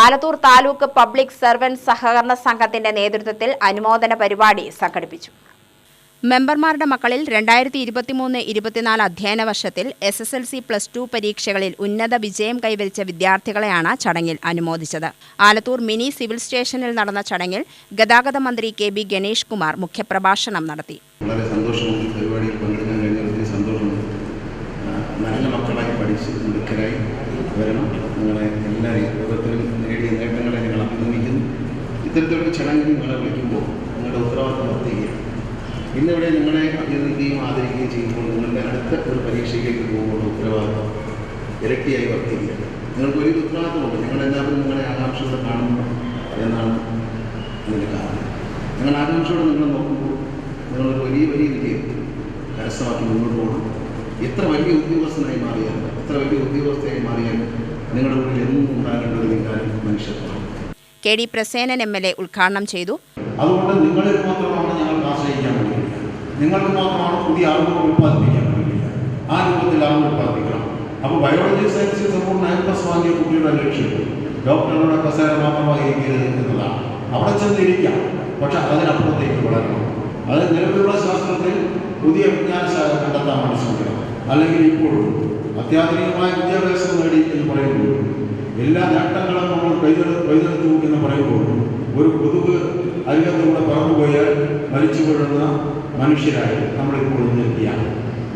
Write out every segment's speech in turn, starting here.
Alathur taluk public servants സഹകരണ സംഘത്തിന്റെ നേതൃത്വത്തിൽ അനുമോദന പരിപാടി സംഘടിപ്പിച്ചു. മെമ്പർമാരുടെ മക്കളിൽ രണ്ടായിരത്തി ഇരുപത്തിമൂന്ന് ഇരുപത്തിനാല് അധ്യയന വർഷത്തിൽ S S L C plus two പരീക്ഷകളിൽ ഉന്നത വിജയം കൈവരിച്ച വിദ്യാർത്ഥികളെയാണ് ചടങ്ങിൽ അനുമോദിച്ചത്. ആലത്തൂർ മിനി സിവിൽ സ്റ്റേഷനിൽ നടന്ന ചടങ്ങിൽ ഗതാഗത മന്ത്രി കെ ബി ഗണേഷ് കുമാർ മുഖ്യപ്രഭാഷണം നടത്തി. വളരെ സന്തോഷമുണ്ട് പരിപാടിയിൽ പങ്കെടുക്കാൻ കഴിഞ്ഞ ഒത്തിരി സന്തോഷമുണ്ട്. നല്ല മക്കളായി പഠിച്ച് മിടുക്കരായി വരണം. നിങ്ങളെ എല്ലാവരെയും ഓരോരുത്തരും ഇത്തരത്തിലൊരു ചടങ്ങിൽ നിങ്ങളെ വിളിക്കുമ്പോൾ നിങ്ങളുടെ ഉത്തരവാദിത്വം വർദ്ധിക്കുക. ഇന്നിവിടെ നിങ്ങളെ അഭിനന്ദിക്കുകയും ആദരിക്കുകയും ചെയ്യുമ്പോൾ നിങ്ങളുടെ അടുത്ത ഒരു പരീക്ഷയിലേക്ക് പോകുമ്പോൾ ഉത്തരവാദിത്വം ഇരട്ടിയായി വർത്തിക്കുക നിങ്ങൾക്ക് വലിയ ഉത്തരവാദിത്വമുണ്ട് ഞങ്ങളെല്ലാവരും നിങ്ങളെ ആകാംക്ഷയോടെ കാണുന്നു എന്നാണ് അതിന്റെ കാരണം. നിങ്ങൾ ആകാംക്ഷയോടെ നിങ്ങളെ നോക്കുമ്പോൾ നിങ്ങളൊരു വലിയ വലിയ വിജയം കരസ്ഥമാക്കി മുന്നോട്ട് പോകണം എത്ര വലിയ ഉദ്യോഗസ്ഥനായി മാറിയാലും എത്ര വലിയ ഉദ്യോഗസ്ഥയായി മാറിയാലും നിങ്ങളുടെ ഉള്ളിൽ എന്നും ഉണ്ടാകേണ്ട ഒരു വികാരം മനുഷ്യത്വമാണ്. K D Prasenan M L A ഉദ്ഘാടനം ചെയ്തു. അതുകൊണ്ട് നിങ്ങളിൽ മാത്രമാണ് ഞങ്ങൾക്ക് ആശ്രയിക്കാൻ നിങ്ങൾക്ക് മാത്രമാണ് പുതിയ അറിവ് ഉൽപ്പാദിപ്പിക്കാൻ ആ രൂപത്തിൽ അറിവ് ഉൽപ്പാദിപ്പിക്കണം. അപ്പോൾ ബയോളജി സയൻസിൽ സമ്പൂർണ കുട്ടിയുടെ ലക്ഷ്യം ഡോക്ടറുടെ പ്രസേനം മാത്രമായി ഇരിക്കരുത് അവിടെ ചെന്നിരിക്കാം. പക്ഷെ അതിനപ്പുറത്തേക്ക് വളരണം. അത് നിലവിലുള്ള ശാസ്ത്രത്തിൽ പുതിയ വിജ്ഞാന ശാഖ കണ്ടെത്താൻ വേണ്ടി ശ്രമിക്കണം അല്ലെങ്കിൽ ഇപ്പോഴും അത്യാധുനികമായ വിദ്യാഭ്യാസം നേടി എന്ന് പറയുമ്പോൾ എല്ലാ നേട്ടങ്ങളും നമ്മൾ കൈതെടു കൈതെടുത്തു എന്ന് പറയുമ്പോൾ ഒരു കൊതുക് അരികത്തൂടെ പറന്നുപോയാൽ മരിച്ചു വീഴുന്ന മനുഷ്യരായി നമ്മളിപ്പോൾ നിൽക്കുകയാണ്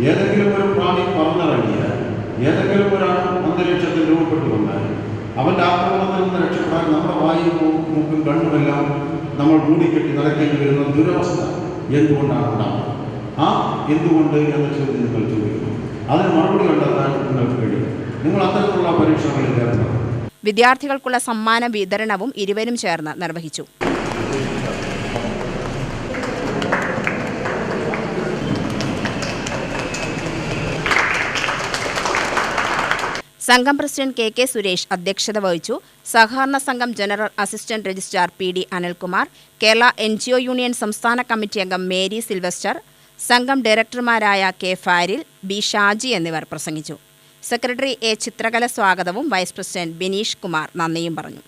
ഏതെങ്കിലും ഒരു പ്രാണി പറന്നിറങ്ങിയാൽ ഏതെങ്കിലും ഒരാൾ അന്തരീക്ഷത്തിൽ രൂപപ്പെട്ടു വന്നാൽ അവന്റെ ആക്രമണത്തിൽ നിന്ന് രക്ഷപ്പെടാൻ നമ്മുടെ വായും മൂക്കും കണ്ണുമെല്ലാം നമ്മൾ മൂടിക്കെട്ടി നടക്കേണ്ടി വരുന്ന ദുരവസ്ഥ എന്തുകൊണ്ടാണ് ഉണ്ടാകുന്നത്? ആ എന്തുകൊണ്ട് എന്ന ചോദ്യം നിങ്ങൾ ചോദിക്കുന്നു അതിന് മറുപടി കണ്ടെത്താൻ നിങ്ങൾക്ക് കഴിയും. നിങ്ങൾ അത്തരത്തിലുള്ള പരീക്ഷകളിൽ വിദ്യാർത്ഥികൾക്കുള്ള സമ്മാന വിതരണവും ഇരുവരും ചേർന്ന് നിർവഹിച്ചു. സംഘം പ്രസിഡന്റ് കെ കെ സുരേഷ് അധ്യക്ഷത വഹിച്ചു. സഹകരണ സംഘം general assistant registrar P D Anilkumar Kerala N union സംസ്ഥാന കമ്മിറ്റി അംഗം മേരി സിൽവസ്റ്റർ സംഘം ഡയറക്ടർമാരായ കെ ഫാരിൽ ബി ഷാജി എന്നിവർ പ്രസംഗിച്ചു. സെക്രട്ടറി എ ചിത്രകല സ്വാഗതവും വൈസ് പ്രസിഡന്റ് ബിനീഷ് കുമാർ നന്ദിയും പറഞ്ഞു.